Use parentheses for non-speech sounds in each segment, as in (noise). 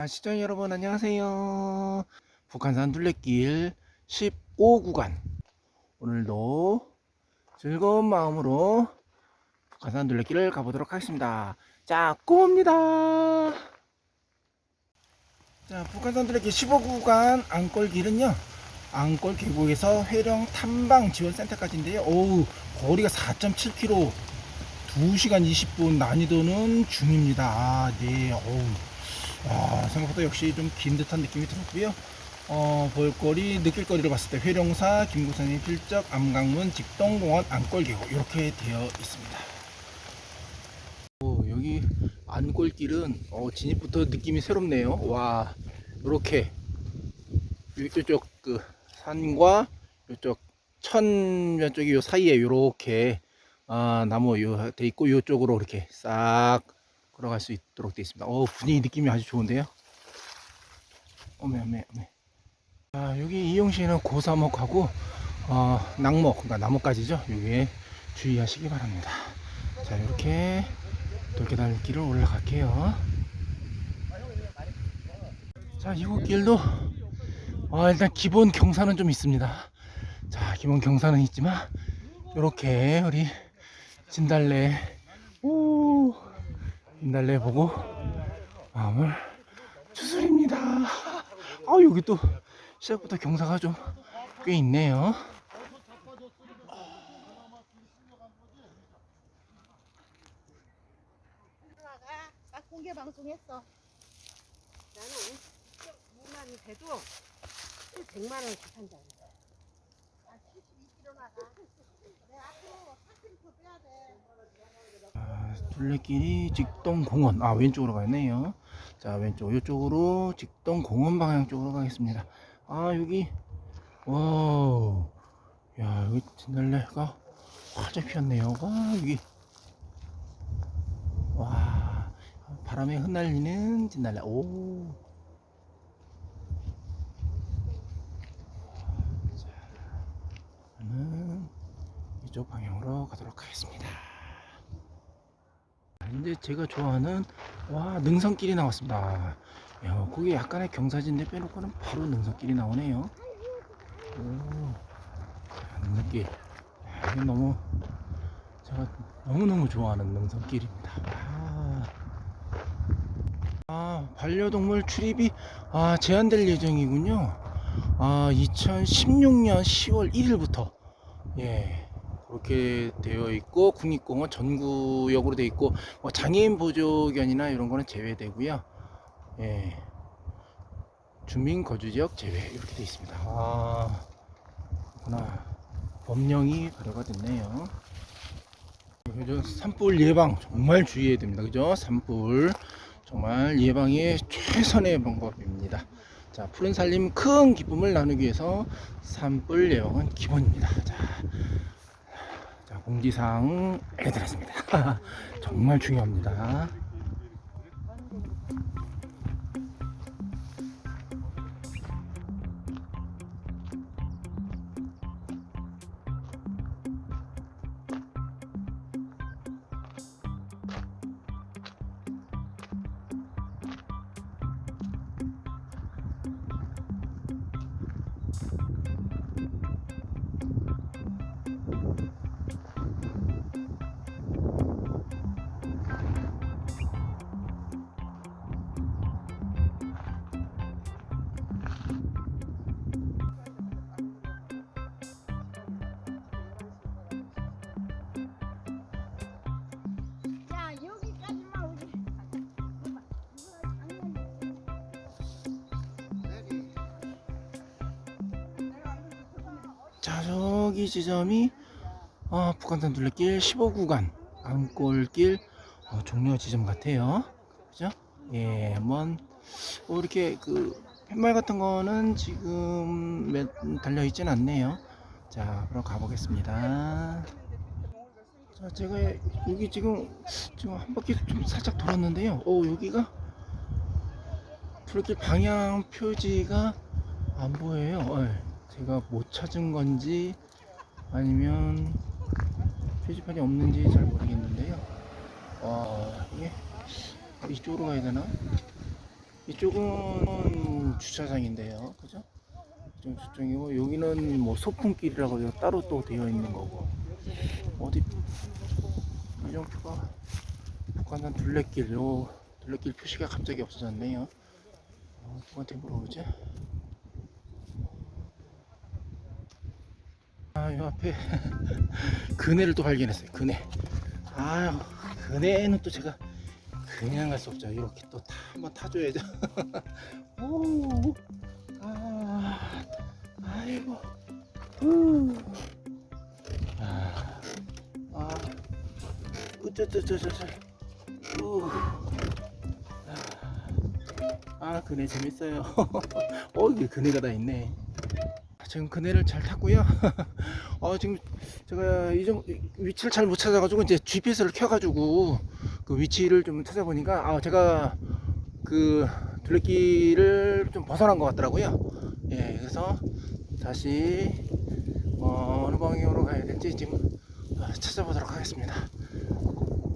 아, 시청자 여러분 안녕하세요. 북한산 둘레길 15구간 오늘도 즐거운 마음으로 북한산 둘레길을 가보도록 하겠습니다. 자, 꼬입니다. 자, 북한산 둘레길 15구간 안골길은요. 안골 계곡에서 회령 탐방 지원센터까지인데요. 오우, 거리가 4.7km 2시간 20분 난이도는 중입니다. 아, 네. 어우. 아, 생각보다 역시 좀 긴 듯한 느낌이 들었고요. 어, 볼거리, 느낄거리를 봤을 때 회룡사, 김구산의 필적, 암강문, 직동공원, 안골계곡 이렇게 되어 있습니다. 오, 여기 안골길은 어, 진입부터 느낌이 새롭네요. 와, 이렇게 이쪽 그 산과 이쪽 천몇 쪽이 요 사이에 이렇게 아, 나무 요돼 있고 이쪽으로 이렇게 싹 걸어갈 수 있도록 되어 있습니다. 어, 분위기 느낌이 아주 좋은데요. 어메 어메 어메. 아, 여기 이용시에는 고사목하고 어, 낙목, 그러니까 나뭇가지죠. 여기에 주의하시기 바랍니다. 자, 이렇게 돌계단 길을 올라갈게요. 자, 이곳 길도 아, 일단 기본 경사는 좀 있습니다. 자, 기본 경사는 있지만 이렇게 우리 진달래 오 진달래 보고 마음을 추스립니다. 아 여기 또 시작부터 경사가 좀 꽤 있네요. 공개 방송했어. 나는 50만이 돼도 100만 원 귀찮다. 나 72kg 나가. 내 앞으로 4kg 빼야 돼. 아, 둘레길이 직동공원 아 왼쪽으로 가네요. 자 왼쪽 이쪽으로 직동공원 방향 쪽으로 가겠습니다. 아 여기 와우 야 여기 진달래가 활짝 피었네요. 와 여기 와 바람에 흩날리는 진달래 오. 이쪽 방향으로 가도록 하겠습니다. 이제 제가 좋아하는 와 능선길이 나왔습니다. 야, 거기 약간의 경사진데 빼놓고는 바로 능선길이 나오네요. 오, 자, 능선길. 야, 이게 너무 제가 너무 너무 좋아하는 능선길입니다. 와. 아 반려동물 출입이 아 제한될 예정이군요. 아 2016년 10월 1일부터 예. 그렇게 되어 있고 국립공원 전구역으로 되어 있고 뭐 장애인 보조견이나 이런 거는 제외되고요. 예. 주민 거주 지역 제외 이렇게 되어 있습니다. 아, 그렇구나. 법령이 발효가 됐네요. 그죠? 산불 예방 정말 주의해야 됩니다. 그죠? 산불 정말 예방이 최선의 방법입니다. 자, 푸른 살림 큰 기쁨을 나누기 위해서 산불 예방은 기본입니다. 자, 자, 공지사항 알려드렸습니다. (laughs) 정말 중요합니다. 자, 저기 지점이 어, 북한산 둘레길 15구간 안골길 어, 종료 지점 같아요. 그죠? 예, 한번 어, 이렇게 그 팻말 같은 거는 지금 몇, 달려 있진 않네요. 자, 그럼 가보겠습니다. 자, 제가 여기 지금 지금 한 바퀴 좀 살짝 돌았는데요. 어, 여기가 둘레길 방향 표지가 안 보여요. 어, 제가 못 찾은 건지 아니면 표지판이 없는지 잘 모르겠는데요. 와 이게 이쪽으로 가야 되나? 이쪽은 주차장인데요. 그죠? 이쪽 주차장이고 여기는 뭐 소풍길이라고 해서 따로 또 되어 있는 거고 어디 이정표가 북한산 둘레길 요 둘레길 표시가 갑자기 없어졌네요. 어, 누구한테 물어보지? 아, 요 앞에 (laughs) 그네를 또 발견했어요. 그네. 아유, 그네는 또 제가 그냥 갈 수 없죠. 이렇게 또 타, 한번 타줘야죠. (laughs) 오, 아, 아이고, 후, 아, 아, 으쩌쩌쩌쩌쩌, 우, 아, 아, 그네 재밌어요. (laughs) 어, 이게 그네가 다 있네. 지금 그네를 잘 탔고요. (laughs) 어, 지금 제가 이정 위치를 잘 못 찾아가지고 이제 GPS를 켜가지고 그 위치를 좀 찾아보니까 아 제가 그 둘레길을 좀 벗어난 것 같더라고요. 예, 그래서 다시 어, 어느 방향으로 가야 될지 지금 어, 찾아보도록 하겠습니다.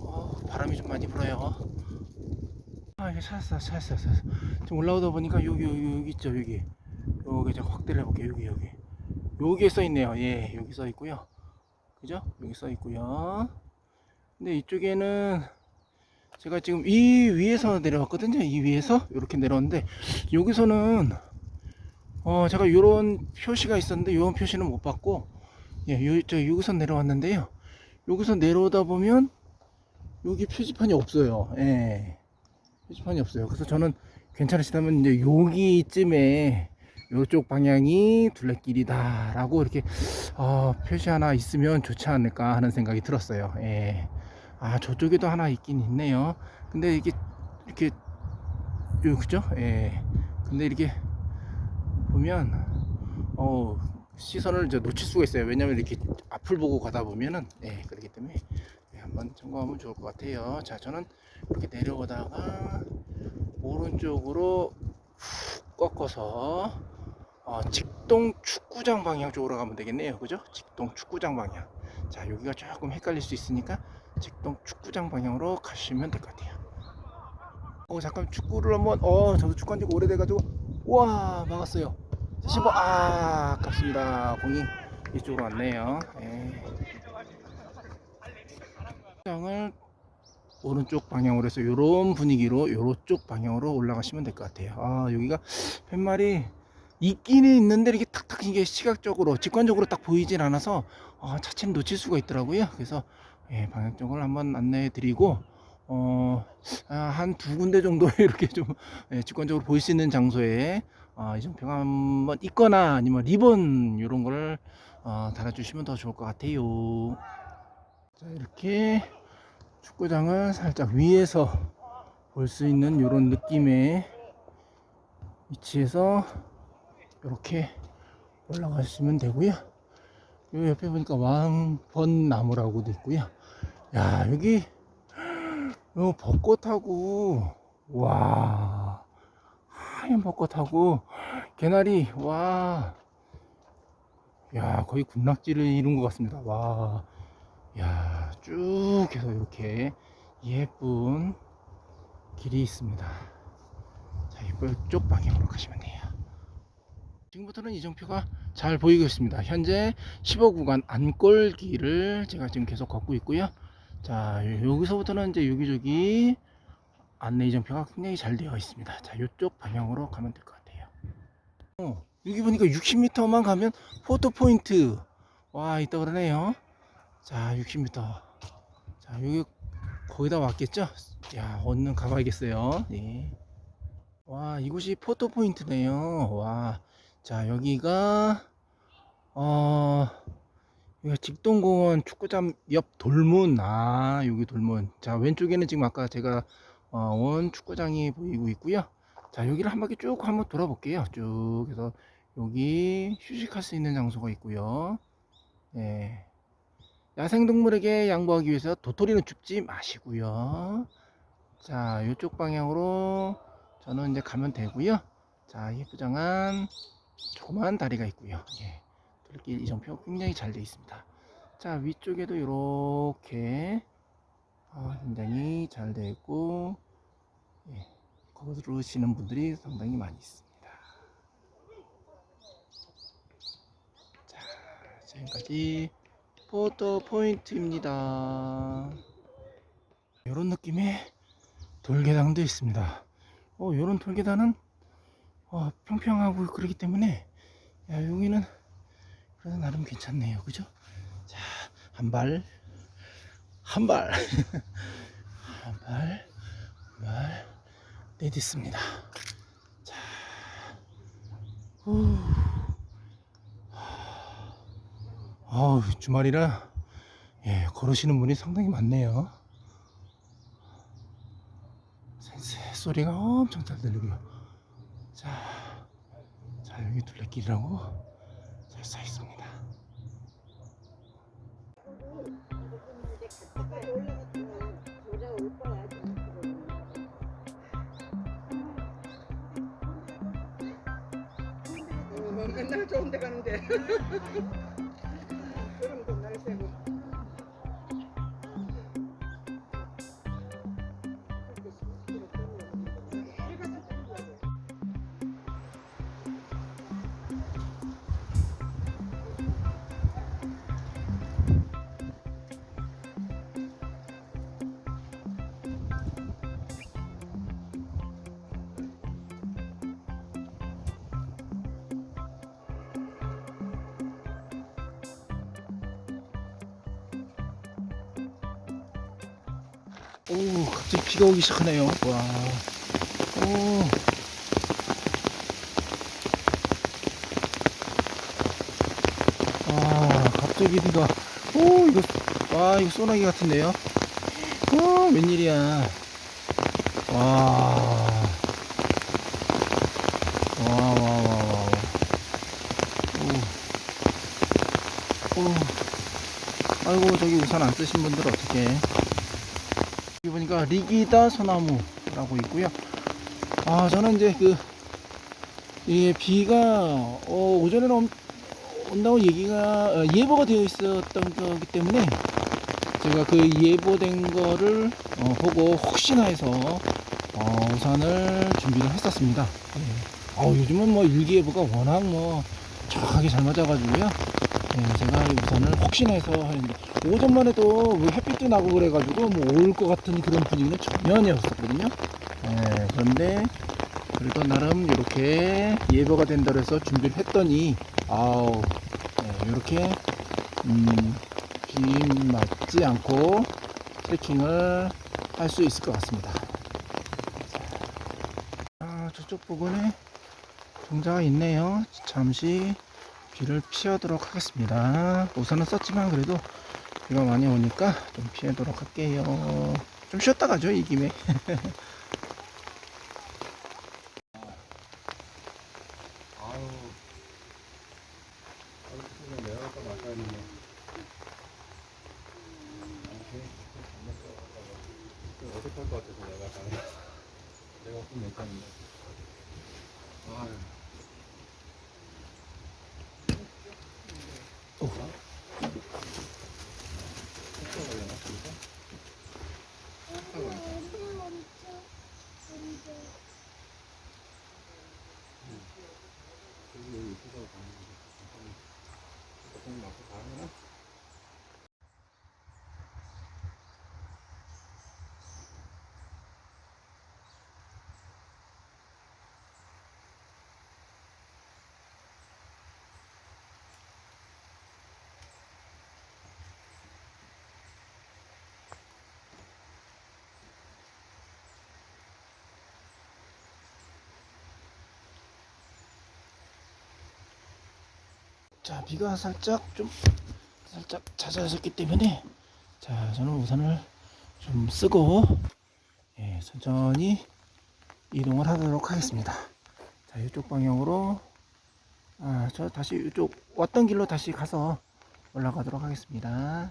어, 바람이 좀 많이 불어요. 아, 이게 찾았어, 찾았어, 찾았어. 지금 올라오다 보니까 여기 여기 여기 있죠, 여기. 여기 제가 확대를 해볼게요, 여기 여기. 여기에 써 있네요. 예, 여기 써 있고요. 그죠? 여기 써 있고요. 근데 이쪽에는 제가 지금 이 위에서 내려왔거든요. 이 위에서 이렇게 내려왔는데 여기서는 어 제가 요런 표시가 있었는데 요런 표시는 못 봤고 예, 요, 저 여기서 내려왔는데요. 여기서 내려오다 보면 여기 표지판이 없어요. 예. 표지판이 없어요. 그래서 저는 괜찮으시다면 이제 여기쯤에 이쪽 방향이 둘레길이다 라고 이렇게 어, 표시 하나 있으면 좋지 않을까 하는 생각이 들었어요. 예. 아 저쪽에도 하나 있긴 있네요. 근데 이게 이렇게 요 그죠? 예. 근데 이렇게 보면 어 시선을 이제 놓칠 수가 있어요. 왜냐면 이렇게 앞을 보고 가다 보면은 예 그렇기 때문에 예, 한번 참고하면 좋을 것 같아요. 자 저는 이렇게 내려오다가 오른쪽으로 훅 꺾어서 어, 직동 축구장 방향 쪽으로 가면 되겠네요. 그죠? 직동 축구장 방향. 자, 여기가 조금 헷갈릴 수 있으니까 직동 축구장 방향으로 가시면 될 것 같아요. 어, 잠깐 축구를 한번, 어, 저도 축구한 지가 오래돼가지고, 우와, 막았어요. 한번, 아, 아깝습니다. 공이 이쪽으로 왔네요. 예. 장을 오른쪽 방향으로 해서 이런 분위기로 이쪽 방향으로 올라가시면 될 것 같아요. 아, 여기가 팻말이 있기는 있는데 이게 탁탁 이게 시각적으로 직관적으로 딱 보이진 않아서 아, 차츰 놓칠 수가 있더라고요. 그래서 예, 방향 쪽을 한번 안내해 드리고 어, 한 두 군데 정도 (laughs) 이렇게 좀 예, 직관적으로 보일 수 있는 장소에 어, 이정표가 한번 있거나 아니면 리본 이런 걸 어, 달아주시면 더 좋을 것 같아요. 자, 이렇게 축구장을 살짝 위에서 볼 수 있는 이런 느낌의 위치에서 이렇게 올라가시면 되고요. 요 옆에 보니까 왕번나무라고도 있고요. 야 여기 요 벚꽃하고 와 하얀 벚꽃하고 개나리 와. 야 거의 군락지를 이룬 것 같습니다. 와. 야, 쭉 해서 이렇게 예쁜 길이 있습니다. 자, 이쪽 방향으로 가시면 돼요. 지금부터는 이정표가 잘 보이고 있습니다. 현재 15 구간 안골길을 제가 지금 계속 걷고 있고요. 자, 여기서부터는 이제 여기저기 안내 이정표가 굉장히 잘 되어 있습니다. 자, 이쪽 방향으로 가면 될 것 같아요. 어, 여기 보니까 60m만 가면 포토 포인트 와 있다 그러네요. 자, 60m. 자, 여기 거기다 왔겠죠? 야, 얼른 가봐야겠어요. 네. 와, 이곳이 포토 포인트네요. 와, 자, 여기가 어, 여기가 직동공원 축구장 옆 돌문. 아, 여기 돌문. 자, 왼쪽에는 지금 아까 제가 어, 온 축구장이 보이고 있고요. 자, 여기를 한 바퀴 쭉 한번 돌아볼게요. 쭉 해서 여기 휴식할 수 있는 장소가 있고요. 네. 야생동물에게 양보하기 위해서 도토리는 줍지 마시고요. 자, 이쪽 방향으로 저는 이제 가면 되고요. 자, 예쁘장한 조그만 다리가 있고요. 예. 둘길 이정표 굉장히 잘 되어 있습니다. 자, 위쪽에도 이렇게 아, 굉장히 잘 되어 있고 예. 걸으시는 분들이 상당히 많이 있습니다. 자, 지금까지 포토 포인트입니다. 이런 느낌의 돌계단도 있습니다. 어, 이런 돌계단은 어, 평평하고 그러기 때문에 야, 여기는 그래도 나름 괜찮네요. 그죠? 자, 한 발, 한 발, (laughs) 한 발, 한 발, 내딛습니다. 자, 후. 아우, 주말이라 예, 걸으시는 분이 상당히 많네요. 새 소리가 엄청 잘 들리고요. 여기 둘레길이라고 잘써 있습니다. 어, 맨날 좋은 데 가는데. (laughs) 오, 갑자기 비가 오기 시작하네요. 와, 오. 아, 갑자기 비가. 오, 이거, 와, 이거 소나기 같은데요? 어, 웬일이야. 와. 와, 와, 와, 와. 와. 오. 오. 아이고, 저기 우산 안 쓰신 분들 어떡해. 여기 보니까 리기다 소나무라고 있고요. 아 저는 이제 그이 비가 어, 오전에는 온- 온다고 얘기가 어, 예보가 되어 있었던 거기 때문에 제가 그 예보된 거를 어, 보고 혹시나 해서 어, 우산을 준비를 했었습니다. 예. 어, 요즘은 뭐 일기예보가 워낙 뭐 정확하게 잘 맞아가지고요. 예, 제가 이 우산을 혹시나 해서 하는데 오전만 해도 뭐 햇빛도 나고 그래가지고 뭐 올 것 같은 그런 분위기는 전혀 아니었었거든요. 예, 그런데 그래도 나름 이렇게 예보가 된다 그래서 준비를 했더니 아우 예, 이렇게 음, 비 맞지 않고 트레킹을 할 수 있을 것 같습니다. 아, 저쪽 부근에 종자가 있네요. 잠시 비를 피하도록 하겠습니다. 우산은 썼지만 그래도 비가 많이 오니까 좀 피하도록 할게요. 좀 쉬었다 가죠, 이 김에. (laughs) 아유, 아유, 그냥 내가 갖다 놨어야 되네. 좀 어색할 것 같아서 내가 약간 내가 좀 냈다는데. 아유. 오. 색깔 걸려나? 진짜? 색깔 걸렸다. 여기 여기 있어서 가는 거지. 조금 맞고 가면 자, 비가 살짝 좀 살짝 잦아졌기 때문에 자, 저는 우산을 좀 쓰고 예, 천천히 이동을 하도록 하겠습니다. 자, 이쪽 방향으로 아, 저 다시 이쪽 왔던 길로 다시 가서 올라가도록 하겠습니다.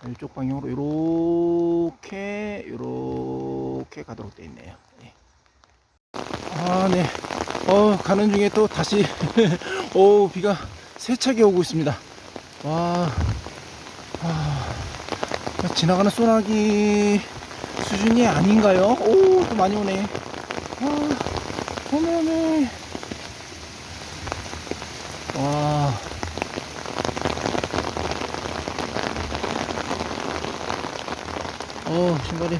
자, 이쪽 방향으로 이렇게 이렇게 가도록 되어 있네요. 예. 아, 네. 어, 가는 중에 또 다시 (laughs) 오, 비가 세차게 오고 있습니다. 와, 와, 지나가는 소나기 수준이 아닌가요? 오, 또 많이 오네. 아, 어메어메. 와. 어, 신발이,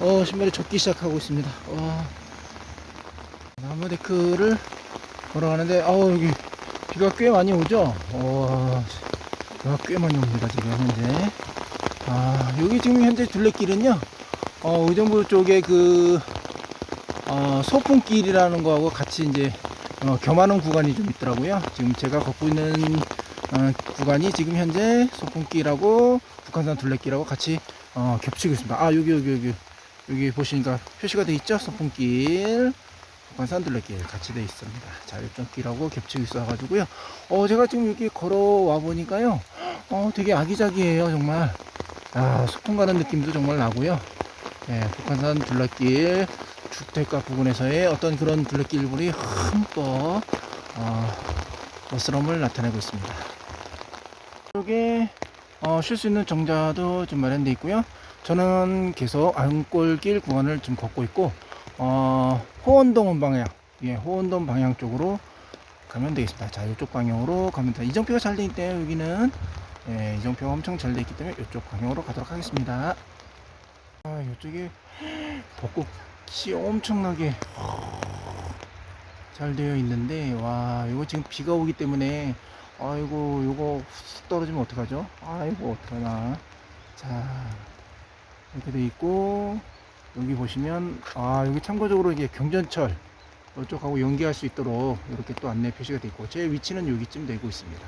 어, 신발이 젖기 시작하고 있습니다. 와. 나무 데크를 걸어가는데, 아우, 여기 비가 꽤 많이 오죠? 와, 비가 꽤 많이 옵니다, 지금 현재. 아, 여기 지금 현재 둘레길은요, 어, 의정부 쪽에 그, 어, 소풍길이라는 거하고 같이 이제, 어, 겸하는 구간이 좀 있더라고요. 지금 제가 걷고 있는, 어, 구간이 지금 현재 소풍길하고 북한산 둘레길하고 같이, 어, 겹치고 있습니다. 아, 여기, 여기, 여기. 여기 보시니까 표시가 돼 있죠? 소풍길. 북한산 둘레길 같이 돼 있습니다. 자, 이쪽 길하고 겹치고 있어가지고요. 어, 제가 지금 여기 걸어와 보니까요. 어, 되게 아기자기해요, 정말. 아, 소풍 가는 느낌도 정말 나고요. 예, 북한산 둘레길 주택가 부근에서의 어떤 그런 둘레길들이 흠뻑 어, 멋스러움을 나타내고 있습니다. 이쪽에 어, 쉴 수 있는 정자도 좀 마련되어 있고요. 저는 계속 안골길 구간을 좀 걷고 있고 어, 호원동 방향, 예, 호원동 방향 쪽으로 가면 되겠습니다. 자, 이쪽 방향으로 가면 돼. 이정표가 잘 돼 있대요. 여기는 예, 이정표가 엄청 잘 돼 있기 때문에 이쪽 방향으로 가도록 하겠습니다. 아, 이쪽에 벚꽃이 엄청나게 잘 되어 있는데 와, 이거 지금 비가 오기 때문에 아이고, 이거 쑥 떨어지면 어떡하죠? 아이고, 어떡하나. 자, 이렇게 돼 있고 여기 보시면 아, 여기 참고적으로 이게 경전철 이쪽하고 연계할 수 있도록 이렇게 또 안내 표시가 되어 있고 제 위치는 여기쯤 되고 있습니다.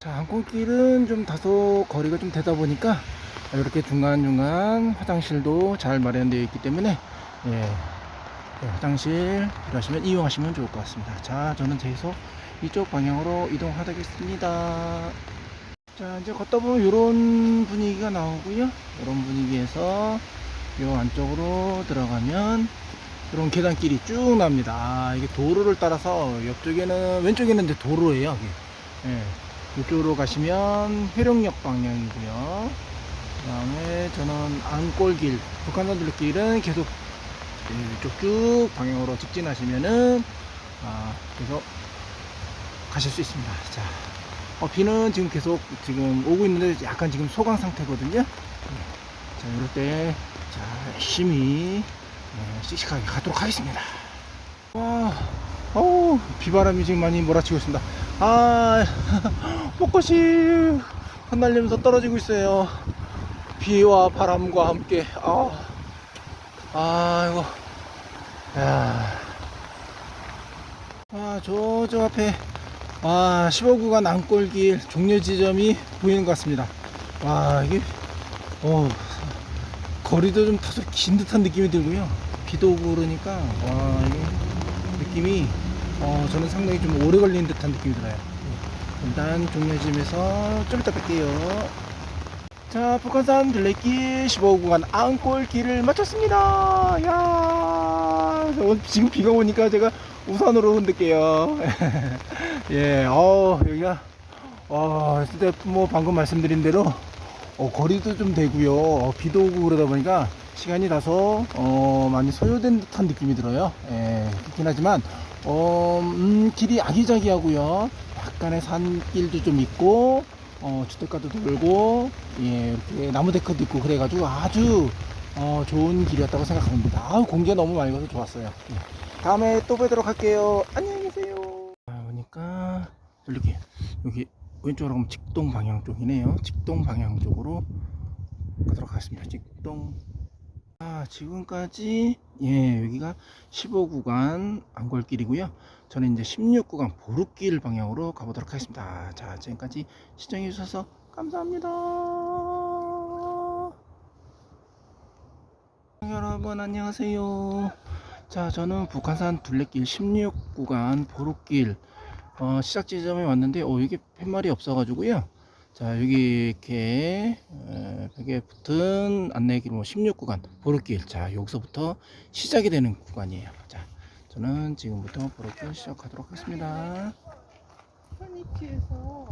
자, 안골길은 좀 다소 거리가 좀 되다 보니까 이렇게 중간중간 화장실도 잘 마련되어 있기 때문에 예, 예, 화장실 필요하시면 이용하시면 좋을 것 같습니다. 자, 저는 계속 이쪽 방향으로 이동하겠습니다. 자, 이제 걷다 보면 이런 분위기가 나오고요. 이런 분위기에서 요 안쪽으로 들어가면 이런 계단길이 쭉 납니다. 아, 이게 도로를 따라서 옆쪽에는 왼쪽에는 이제 도로예요. 예. 이쪽으로 가시면 회룡역 방향이고요. 그 다음에 저는 안골길, 북한산 둘레길은 계속 이쪽 쭉 방향으로 직진하시면은 아, 계속 가실 수 있습니다. 자, 어, 비는 지금 계속 지금 오고 있는데 약간 지금 소강 상태거든요. 네. 자, 이럴 때, 자, 열심히, 네, 씩씩하게 가도록 하겠습니다. 와, 어우, 비바람이 지금 많이 몰아치고 있습니다. 아, (laughs) 벚꽃이 흩날리면서 떨어지고 있어요. 비와 바람과 함께, 아, 아, 이거, 야. 아, 저, 저 앞에, 아, 15구간 안골길 종료 지점이 보이는 것 같습니다. 와, 이게, 어, 거리도 좀 다소 긴 듯한 느낌이 들고요. 비도 오고 그러니까, 와, 이게 느낌이, 어, 저는 상당히 좀 오래 걸리는 듯한 느낌이 들어요. 일단 종료 지점에서 좀 이따 뵐게요. 자, 북한산 둘레길 15구간 안골길을 마쳤습니다. 야, 지금 비가 오니까 제가 우산으로 흔들게요. (laughs) 예, 어 여기가, 어, 진짜 뭐 방금 말씀드린 대로, 어, 거리도 좀 되고요. 어, 비도 오고 그러다 보니까 시간이 다소, 어, 많이 소요된 듯한 느낌이 들어요. 예, 그렇긴 하지만, 어, 음, 길이 아기자기하고요. 약간의 산길도 좀 있고, 어, 주택가도 돌고, 예, 이렇게 나무 데크도 있고, 그래가지고 아주, 어, 좋은 길이었다고 생각합니다. 아우, 공기가 너무 맑아서 좋았어요. 예. 다음에 또 뵈도록 할게요. 안녕히 계세요. 아, 보니까, 이렇게, 여기 왼쪽으로 가면 직동 방향 쪽이네요. 직동 방향 쪽으로 가도록 하겠습니다. 직동. 아, 지금까지, 예, 여기가 15구간 안골길이고요. 저는 이제 16구간 보루길 방향으로 가보도록 하겠습니다. 자, 지금까지 시청해 주셔서 감사합니다. 여러분, 안녕하세요. 자, 저는 북한산 둘레길 16구간 보루길 어, 시작 지점에 왔는데, 어, 이게 팻말이 없어 가지고요. 자, 여기 이렇게 에, 벽에 붙은 안내길 뭐 16구간 보루길. 자, 여기서부터 시작이 되는 구간이에요. 자, 저는 지금부터 보루길 시작하도록 하겠습니다. 선이치에서